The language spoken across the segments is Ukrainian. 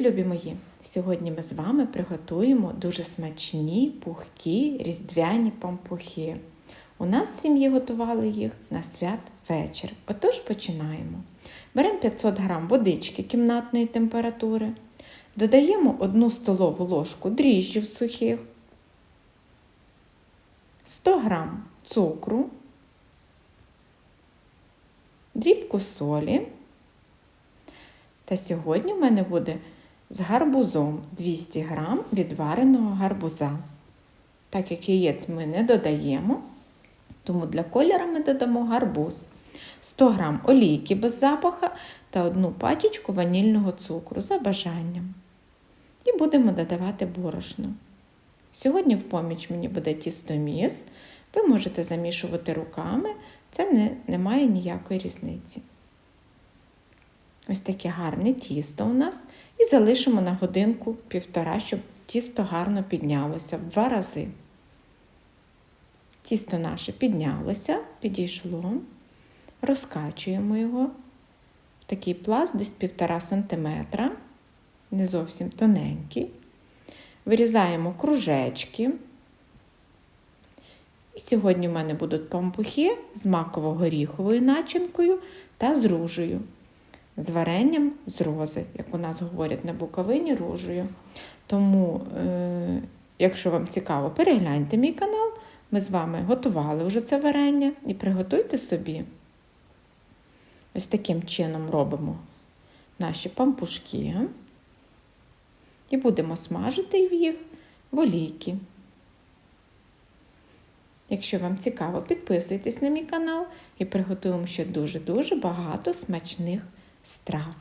Привіт, любі мої! Сьогодні ми з вами приготуємо дуже смачні, пухкі, різдвяні пампухи. У нас в сім'ї готували їх на свят вечір. Отож починаємо. Беремо 500 г водички кімнатної температури, додаємо 1 столову ложку дріжджів сухих, 100 г цукру, дрібку солі. Та сьогодні в мене буде з гарбузом 200 г відвареного гарбуза. Так як яєць ми не додаємо, тому для кольору ми додамо гарбуз, 100 г олійки без запаха та одну пачечку ванільного цукру за бажанням. І будемо додавати борошно. Сьогодні в поміч мені буде тістоміс. Ви можете замішувати руками, це не, не має ніякої різниці. Ось таке гарне тісто у нас. І залишимо на годинку півтора, щоб тісто гарно піднялося в два рази. Тісто наше піднялося, підійшло, розкачуємо його в такий пласт десь півтора сантиметра, не зовсім тоненький. Вирізаємо кружечки. І сьогодні в мене будуть пампухи з маково-горіховою начинкою та з ружею з варенням з рози, як у нас говорять на Буковині ружею. Тому, е, якщо вам цікаво, перегляньте мій канал. Ми з вами готували вже це варення і приготуйте собі. Ось таким чином робимо наші пампушки і будемо смажити їх в олійки. Якщо вам цікаво, підписуйтесь на мій канал і приготуємо ще дуже-дуже багато смачних страв.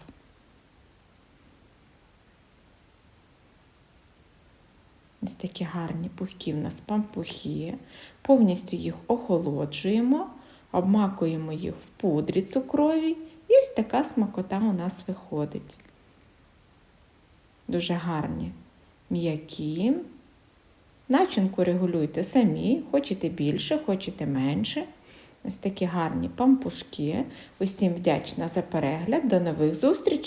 Ось такі гарні пухкі в нас пампухи. Повністю їх охолоджуємо, обмакуємо їх в пудрі цукровій, і ось така смакота у нас виходить. Дуже гарні, м'які. Начинку регулюйте самі, хочете більше, хочете менше. Ось такі гарні пампушки. Усім вдячна за перегляд. До нових зустрічей!